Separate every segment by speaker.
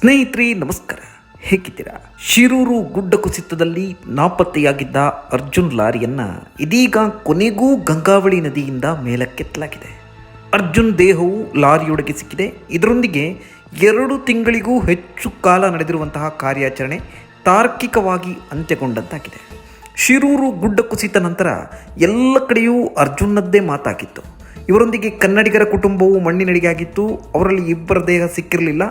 Speaker 1: ಸ್ನೇಹಿತರೆ, ನಮಸ್ಕಾರ. ಹೇಗಿದ್ದೀರಾ? ಶಿರೂರು ಗುಡ್ಡ ಕುಸಿತದಲ್ಲಿ ನಾಪತ್ತೆಯಾಗಿದ್ದ ಅರ್ಜುನ್ ಲಾರಿಯನ್ನ ಇದೀಗ ಕೊನೆಗೂ ಗಂಗಾವಳಿ ನದಿಯಿಂದ ಮೇಲಕ್ಕೆತ್ತಲಾಗಿದೆ. ಅರ್ಜುನ್ ದೇಹವು ಲಾರಿಯೊಡಗೆ ಸಿಕ್ಕಿದೆ. ಇದರೊಂದಿಗೆ ಎರಡು ತಿಂಗಳಿಗೂ ಹೆಚ್ಚು ಕಾಲ ನಡೆದಿರುವಂತಹ ಕಾರ್ಯಾಚರಣೆ ತಾರ್ಕಿಕವಾಗಿ ಅಂತ್ಯಗೊಂಡಂತಾಗಿದೆ. ಶಿರೂರು ಗುಡ್ಡ ಕುಸಿತ ನಂತರ ಎಲ್ಲ ಕಡೆಯೂ ಅರ್ಜುನ್ನದ್ದೇ ಮಾತಾಗಿತ್ತು. ಇವರೊಂದಿಗೆ ಕನ್ನಡಿಗರ ಕುಟುಂಬವು ಮಣ್ಣಿನಡಿಗೆಯಾಗಿತ್ತು ಅವರಲ್ಲಿ ಇಬ್ಬರ ದೇಹ ಸಿಕ್ಕಿರಲಿಲ್ಲ.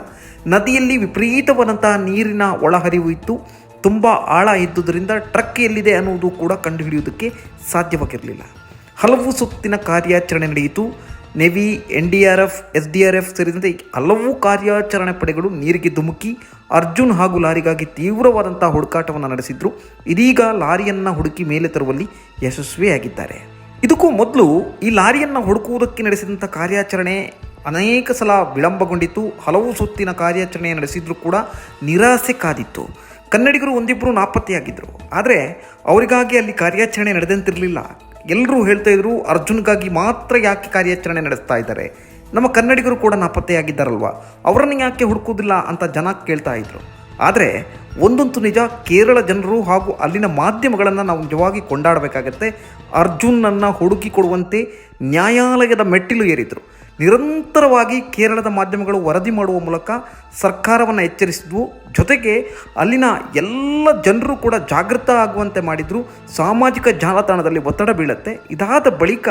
Speaker 1: ನದಿಯಲ್ಲಿ ವಿಪರೀತವಾದಂತಹ ನೀರಿನ ಒಳಹರಿವು ಇತ್ತು. ತುಂಬ ಆಳ ಇದ್ದುದರಿಂದ ಟ್ರಕ್ ಎಲ್ಲಿದೆ ಅನ್ನುವುದು ಕೂಡ ಕಂಡುಹಿಡಿಯುವುದಕ್ಕೆ ಸಾಧ್ಯವಾಗಿರಲಿಲ್ಲ. ಹಲವು ಸುತ್ತಿನ ಕಾರ್ಯಾಚರಣೆ ನಡೆಯಿತು. Navy, N D R F, S D R F ಸೇರಿದಂತೆ ಹಲವು ಕಾರ್ಯಾಚರಣೆ ಪಡೆಗಳು ನೀರಿಗೆ ಧುಮುಕಿ, ಅರ್ಜುನ್ ಹಾಗೂ ಲಾರಿಗಾಗಿ ತೀವ್ರವಾದಂಥ ಹುಡುಕಾಟವನ್ನು ನಡೆಸಿದ್ರು. ಇದೀಗ ಲಾರಿಯನ್ನು ಹುಡುಕಿ ಮೇಲೆ ತರುವಲ್ಲಿ ಯಶಸ್ವಿಯಾಗಿದ್ದಾರೆ. ಇದಕ್ಕೂ ಮೊದಲು ಈ ಲಾರಿಯನ್ನು ಹುಡುಕುವುದಕ್ಕೆ ನಡೆಸಿದಂಥ ಕಾರ್ಯಾಚರಣೆ ಅನೇಕ ಸಲ ವಿಳಂಬಗೊಂಡಿತ್ತು. ಹಲವು ಸುತ್ತಿನ ಕಾರ್ಯಾಚರಣೆ ನಡೆಸಿದ್ರೂ ಕೂಡ ನಿರಾಸೆ ಕಾದಿತ್ತು. ಕನ್ನಡಿಗರು ಒಂದಿಬ್ಬರು ನಾಪತ್ತೆಯಾಗಿದ್ದರು ಆದರೆ ಅವರಿಗಾಗಿ ಅಲ್ಲಿ ಕಾರ್ಯಾಚರಣೆ ನಡೆದಂತಿರಲಿಲ್ಲ. ಎಲ್ಲರೂ ಹೇಳ್ತಾ ಇದ್ರು, ಅರ್ಜುನ್ಗಾಗಿ ಮಾತ್ರ ಯಾಕೆ ಕಾರ್ಯಾಚರಣೆ ನಡೆಸ್ತಾ ಇದ್ದಾರೆ? ನಮ್ಮ ಕನ್ನಡಿಗರು ಕೂಡ ನಾಪತ್ತೆಯಾಗಿದ್ದಾರಲ್ವ? ಅವರನ್ನು ಯಾಕೆ ಹುಡುಕೋದಿಲ್ಲ ಅಂತ ಜನ ಕೇಳ್ತಾ ಇದ್ರು. ಆದರೆ ಒಂದಂತೂ ನಿಜ, ಕೇರಳ ಜನರು ಹಾಗೂ ಅಲ್ಲಿನ ಮಾಧ್ಯಮಗಳನ್ನು ನಾವು ನಿಜವಾಗಿ ಕೊಂಡಾಡಬೇಕಾಗತ್ತೆ. ಅರ್ಜುನನ್ನು ಹುಡುಕಿಕೊಡುವಂತೆ ನ್ಯಾಯಾಲಯದ ಮೆಟ್ಟಿಲು ಏರಿದರು. ನಿರಂತರವಾಗಿ ಕೇರಳದ ಮಾಧ್ಯಮಗಳು ವರದಿ ಮಾಡುವ ಮೂಲಕ ಸರ್ಕಾರವನ್ನು ಎಚ್ಚರಿಸಿದ್ವು. ಜೊತೆಗೆ ಅಲ್ಲಿನ ಎಲ್ಲ ಜನರು ಕೂಡ ಜಾಗೃತ ಆಗುವಂತೆ ಮಾಡಿದರು. ಸಾಮಾಜಿಕ ಜಾಲತಾಣದಲ್ಲಿ ಒತ್ತಡ ಬೀಳುತ್ತೆ. ಇದಾದ ಬಳಿಕ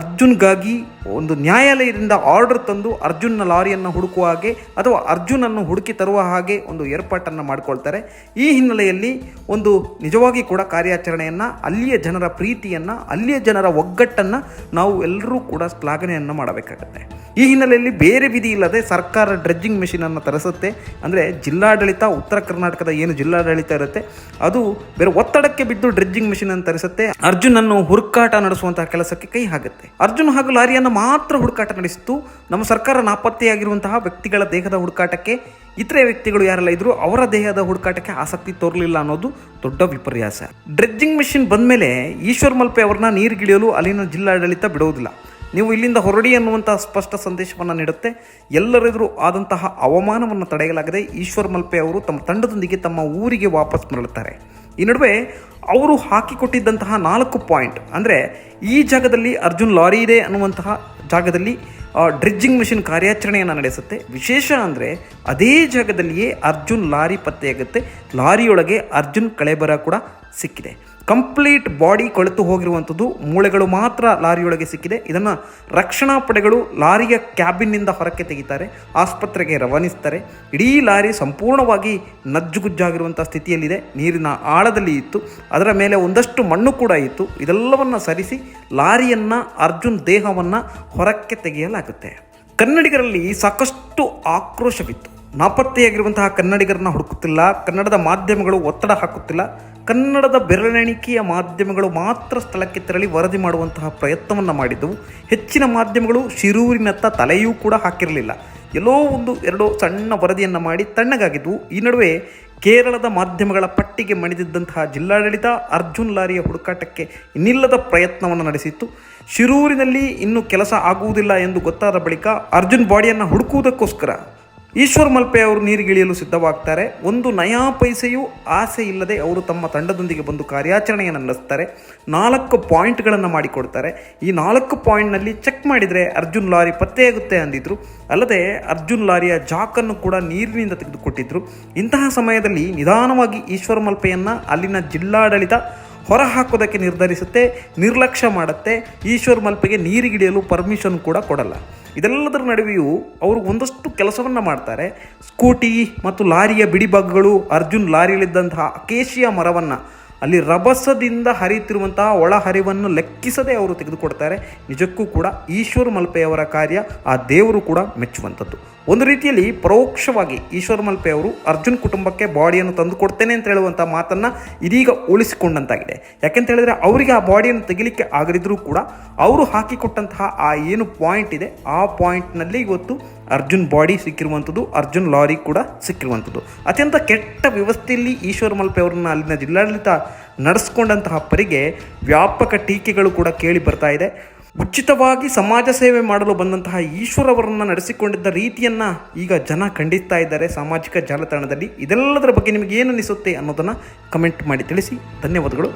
Speaker 1: ಅರ್ಜುನ್ಗಾಗಿ ಒಂದು ನ್ಯಾಯಾಲಯದಿಂದ ಆರ್ಡರ್ ತಂದು ಅರ್ಜುನ್ನ ಲಾರಿಯನ್ನು ಹುಡುಕುವ ಹಾಗೆ ಅಥವಾ ಅರ್ಜುನನ್ನು ಹುಡುಕಿ ತರುವ ಹಾಗೆ ಒಂದು ಏರ್ಪಾಟನ್ನು ಮಾಡಿಕೊಳ್ತಾರೆ. ಈ ಹಿನ್ನೆಲೆಯಲ್ಲಿ ಒಂದು ನಿಜವಾಗಿ ಕೂಡ ಕಾರ್ಯಾಚರಣೆಯನ್ನು, ಅಲ್ಲಿಯ ಜನರ ಪ್ರೀತಿಯನ್ನು, ಅಲ್ಲಿಯ ಜನರ ಒಗ್ಗಟ್ಟನ್ನು ನಾವು ಎಲ್ಲರೂ ಕೂಡ ಶ್ಲಾಘನೆಯನ್ನು ಮಾಡಬೇಕಾಗತ್ತೆ. ಈ ಹಿನ್ನೆಲೆಯಲ್ಲಿ ಬೇರೆ ವಿಧಿ ಇಲ್ಲದೆ ಸರ್ಕಾರ ಡ್ರೆಜ್ಜಿಂಗ್ ಮೆಷಿನನ್ನು ತರಿಸುತ್ತೆ. ಅಂದರೆ ಜಿಲ್ಲಾಡಳಿತ, ಉತ್ತರ ಕರ್ನಾಟಕದ ಏನು ಜಿಲ್ಲಾಡಳಿತ ಇರುತ್ತೆ, ಅದು ಬೇರೆ ಒತ್ತಡಕ್ಕೆ ಬಿದ್ದು ಡ್ರೆಜ್ಜಿಂಗ್ ಮೆಷಿನನ್ನು ತರಿಸುತ್ತೆ. ಅರ್ಜುನನ್ನು ಹುರ್ಕಾಟ ನಡೆಸುವಂತಹ ಕೆಲಸಕ್ಕೆ ಕೈ ಹಾಕುತ್ತೆ. ಅರ್ಜುನ್ ಹಾಗೂ ಲಾರಿಯನ್ನು ಮಾತ್ರ ಹುಡುಕಾಟ ನಡೆಸಿತು ನಮ್ಮ ಸರ್ಕಾರ ನಾಪತ್ತೆಯಾಗಿರುವಂತಹ ವ್ಯಕ್ತಿಗಳ ದೇಹದ ಹುಡುಕಾಟಕ್ಕೆ, ಇತರೆ ವ್ಯಕ್ತಿಗಳು ಯಾರೆಲ್ಲ ಇದ್ರು ಅವರ ದೇಹದ ಹುಡುಕಾಟಕ್ಕೆ ಆಸಕ್ತಿ ತೋರಲಿಲ್ಲ ಅನ್ನೋದು ದೊಡ್ಡ ವಿಪರ್ಯಾಸ. ಡ್ರೆಜ್ಜಿಂಗ್ ಮೆಷಿನ್ ಬಂದಮೇಲೆ ಈಶ್ವರ್ ಮಲ್ಪೆ ಅವರನ್ನ ನೀರಿಗಿಳಿಯಲು ಅಲ್ಲಿನ ಜಿಲ್ಲಾಡಳಿತ ಬಿಡುವುದಿಲ್ಲ ನೀವು ಇಲ್ಲಿಂದ ಹೊರಡಿ ಅನ್ನುವಂತಹ ಸ್ಪಷ್ಟ ಸಂದೇಶವನ್ನು ನೀಡುತ್ತೆ. ಎಲ್ಲರೆದುರು ಆದಂತಹ ಅವಮಾನವನ್ನು ತಡೆಯಲಾಗದೆ ಈಶ್ವರ್ ಮಲ್ಪೆ ಅವರು ತಮ್ಮ ತಂಡದೊಂದಿಗೆ ತಮ್ಮ ಊರಿಗೆ ವಾಪಸ್ ಮರಳುತ್ತಾರೆ. ಈ ನಡುವೆ ಅವರು ಹಾಕಿಕೊಟ್ಟಿದ್ದಂತಹ ನಾಲ್ಕು ಪಾಯಿಂಟ್, ಅಂದರೆ ಈ ಜಾಗದಲ್ಲಿ ಅರ್ಜುನ್ ಲಾರಿ ಇದೆ ಅನ್ನುವಂತಹ ಜಾಗದಲ್ಲಿ ಡ್ರಿಜ್ಜಿಂಗ್ ಮಿಷಿನ್ ಕಾರ್ಯಾಚರಣೆಯನ್ನು ನಡೆಸುತ್ತೆ. ವಿಶೇಷ ಅಂದರೆ ಅದೇ ಜಾಗದಲ್ಲಿಯೇ ಅರ್ಜುನ್ ಲಾರಿ ಪತ್ತೆಯಾಗುತ್ತೆ. ಲಾರಿಯೊಳಗೆ ಅರ್ಜುನ್ ಕಳೆಬರ ಕೂಡ ಸಿಕ್ಕಿದೆ. ಕಂಪ್ಲೀಟ್ ಬಾಡಿ ಕೊಳೆತು ಹೋಗಿರುವಂಥದ್ದು ಮೂಳೆಗಳು ಮಾತ್ರ ಲಾರಿಯೊಳಗೆ ಸಿಕ್ಕಿದೆ. ಇದನ್ನು ರಕ್ಷಣಾ ಪಡೆಗಳು ಲಾರಿಯ ಕ್ಯಾಬಿನ್ನಿಂದ ಹೊರಕ್ಕೆ ತೆಗಿತಾರೆ, ಆಸ್ಪತ್ರೆಗೆ ರವಾನಿಸ್ತಾರೆ. ಇಡೀ ಲಾರಿ ಸಂಪೂರ್ಣವಾಗಿ ನಜ್ಜುಗುಜ್ಜಾಗಿರುವಂಥ ಸ್ಥಿತಿಯಲ್ಲಿದೆ. ನೀರಿನ ಆಳದಲ್ಲಿ ಇತ್ತು. ಅದರ ಮೇಲೆ ಒಂದಷ್ಟು ಮಣ್ಣು ಕೂಡ ಇತ್ತು. ಇದೆಲ್ಲವನ್ನು ಸರಿಸಿ ಲಾರಿಯನ್ನು, ಅರ್ಜುನ್ ದೇಹವನ್ನು ಹೊರಕ್ಕೆ ತೆಗೆಯಲಾಗುತ್ತೆ. ಕನ್ನಡಿಗರಲ್ಲಿ ಸಾಕಷ್ಟು ಆಕ್ರೋಶವಿತ್ತು. ನಾಪತ್ತೆಯಾಗಿರುವಂತಹ ಕನ್ನಡಿಗರನ್ನ ಹುಡುಕುತ್ತಿಲ್ಲ, ಕನ್ನಡದ ಮಾಧ್ಯಮಗಳು ಒತ್ತಡ ಹಾಕುತ್ತಿಲ್ಲ, ಕನ್ನಡದ ಬೆರಳೆಣಿಕೆಯ ಮಾಧ್ಯಮಗಳು ಮಾತ್ರ ಸ್ಥಳಕ್ಕೆ ತೆರಳಿ ವರದಿ ಮಾಡುವಂತಹ ಪ್ರಯತ್ನವನ್ನು ಮಾಡಿದ್ದವು. ಹೆಚ್ಚಿನ ಮಾಧ್ಯಮಗಳು ಶಿರೂರಿನತ್ತ ತಲೆಯೂ ಕೂಡ ಹಾಕಿರಲಿಲ್ಲ. ಎಲ್ಲೋ ಒಂದು ಎರಡೋ ಸಣ್ಣ ವರದಿಯನ್ನು ಮಾಡಿ ತಣ್ಣಗಾಗಿದ್ದವು ಈ ನಡುವೆ ಕೇರಳದ ಮಾಧ್ಯಮಗಳ ಪಟ್ಟಿಗೆ ಮಣಿದಿದ್ದಂತಹ ಜಿಲ್ಲಾಡಳಿತ ಅರ್ಜುನ್ ಲಾರಿಯ ಹುಡುಕಾಟಕ್ಕೆ ಇನ್ನಿಲ್ಲದ ಪ್ರಯತ್ನವನ್ನು ನಡೆಸಿತ್ತು. ಶಿರೂರಿನಲ್ಲಿ ಇನ್ನು ಕೆಲಸ ಆಗುವುದಿಲ್ಲ ಎಂದು ಗೊತ್ತಾದ ಬಳಿಕ ಅರ್ಜುನ್ ಬಾಡಿಯನ್ನು ಹುಡುಕುವುದಕ್ಕೋಸ್ಕರ ಈಶ್ವರ್ ಮಲ್ಪೆ ಅವರು ನೀರಿಗಿಳಿಯಲು ಸಿದ್ಧವಾಗ್ತಾರೆ. ಒಂದು ನಯಾ ಪೈಸೆಯೂ ಆಸೆ ಇಲ್ಲದೆ ಅವರು ತಮ್ಮ ತಂಡದೊಂದಿಗೆ ಬಂದು ಕಾರ್ಯಾಚರಣೆಯನ್ನು ನಡೆಸ್ತಾರೆ. ನಾಲ್ಕು ಪಾಯಿಂಟ್ಗಳನ್ನು ಮಾಡಿಕೊಡ್ತಾರೆ. ಈ ನಾಲ್ಕು ಪಾಯಿಂಟ್ನಲ್ಲಿ ಚೆಕ್ ಮಾಡಿದರೆ ಅರ್ಜುನ್ ಲಾರಿ ಪತ್ತೆಯಾಗುತ್ತೆ ಅಂದಿದ್ರು. ಅಲ್ಲದೆ ಅರ್ಜುನ್ ಲಾರಿಯ ಜಾಕನ್ನು ಕೂಡ ನೀರಿನಿಂದ ತೆಗೆದುಕೊಟ್ಟಿದ್ರು. ಇಂತಹ ಸಮಯದಲ್ಲಿ ನಿಧಾನವಾಗಿ ಈಶ್ವರ್ ಮಲ್ಪೆಯನ್ನು ಅಲ್ಲಿನ ಜಿಲ್ಲಾಡಳಿತ ಹೊರ ಹಾಕೋದಕ್ಕೆ ನಿರ್ಧರಿಸುತ್ತೆ, ನಿರ್ಲಕ್ಷ್ಯ ಮಾಡುತ್ತೆ. ಈಶ್ವರ್ ಮಲ್ಪೆಗೆ ನೀರಿಗಿಳಿಯಲು ಪರ್ಮಿಷನ್ ಕೂಡ ಕೊಡಲ್ಲ. ಇದೆಲ್ಲದರ ನಡುವೆಯೂ ಅವರು ಒಂದಷ್ಟು ಕೆಲಸವನ್ನು ಮಾಡ್ತಾರೆ. ಸ್ಕೂಟಿ ಮತ್ತು ಲಾರಿಯ ಬಿಡಿಭಾಗಗಳು ಅರ್ಜುನ್ ಲಾರಿಯಲ್ಲಿದ್ದಂತಹ ಅಕೇಶಿಯ ಮರವನ್ನು ಅಲ್ಲಿ ರಭಸದಿಂದ ಹರಿಯುತ್ತಿರುವಂತಹ ಒಳಹರಿವನ್ನು ಲೆಕ್ಕಿಸದೆ ಅವರು ತೆಗೆದುಕೊಡ್ತಾರೆ. ನಿಜಕ್ಕೂ ಕೂಡ ಈಶ್ವರ್ ಮಲ್ಪೆಯವರ ಕಾರ್ಯ ಆ ದೇವರು ಕೂಡ ಮೆಚ್ಚುವಂಥದ್ದು. ಒಂದು ರೀತಿಯಲ್ಲಿ ಪರೋಕ್ಷವಾಗಿ ಈಶ್ವರ್ ಮಲ್ಪೆ ಅವರು ಅರ್ಜುನ್ ಕುಟುಂಬಕ್ಕೆ ಬಾಡಿಯನ್ನು ತಂದು ಕೊಡ್ತೇನೆ ಅಂತ ಹೇಳುವಂಥ ಮಾತನ್ನು ಇದೀಗ ಉಳಿಸಿಕೊಂಡಂತಾಗಿದೆ. ಯಾಕೆಂತ ಹೇಳಿದ್ರೆ ಅವರಿಗೆ ಆ ಬಾಡಿಯನ್ನು ತೆಗಿಲಿಕ್ಕೆ ಆಗದಿದ್ದರೂ ಕೂಡ ಅವರು ಹಾಕಿಕೊಟ್ಟಂತಹ ಆ ಏನು ಪಾಯಿಂಟ್ ಇದೆ, ಆ ಪಾಯಿಂಟ್ನಲ್ಲಿ ಇವತ್ತು ಅರ್ಜುನ್ ಬಾಡಿ ಸಿಕ್ಕಿರುವಂಥದ್ದು ಅರ್ಜುನ್ ಲಾರಿ ಕೂಡ ಸಿಕ್ಕಿರುವಂಥದ್ದು ಅತ್ಯಂತ ಕೆಟ್ಟ ವ್ಯವಸ್ಥೆಯಲ್ಲಿ ಈಶ್ವರ್ ಮಲ್ಪೆ ಅವರನ್ನು ಅಲ್ಲಿನ ಜಿಲ್ಲಾಡಳಿತ ನಡೆಸ್ಕೊಂಡಂತಹ ಪರಿಗೆ ವ್ಯಾಪಕ ಟೀಕೆಗಳು ಕೂಡ ಕೇಳಿ ಬರ್ತಾ ಇದೆ. ಉಚಿತವಾಗಿ ಸಮಾಜ ಸೇವೆ ಮಾಡಲು ಬಂದಂತಹ ಈಶ್ವರವರನ್ನು ನಡೆಸಿಕೊಂಡಿದ್ದ ರೀತಿಯನ್ನು ಈಗ ಜನ ಖಂಡಿಸ್ತಾ ಇದ್ದಾರೆ ಸಾಮಾಜಿಕ ಜಾಲತಾಣದಲ್ಲಿ. ಇದೆಲ್ಲದರ ಬಗ್ಗೆ ನಿಮಗೆ ಏನು ಅನಿಸುತ್ತೆ ಅನ್ನೋದನ್ನು ಕಮೆಂಟ್ ಮಾಡಿ ತಿಳಿಸಿ. ಧನ್ಯವಾದಗಳು.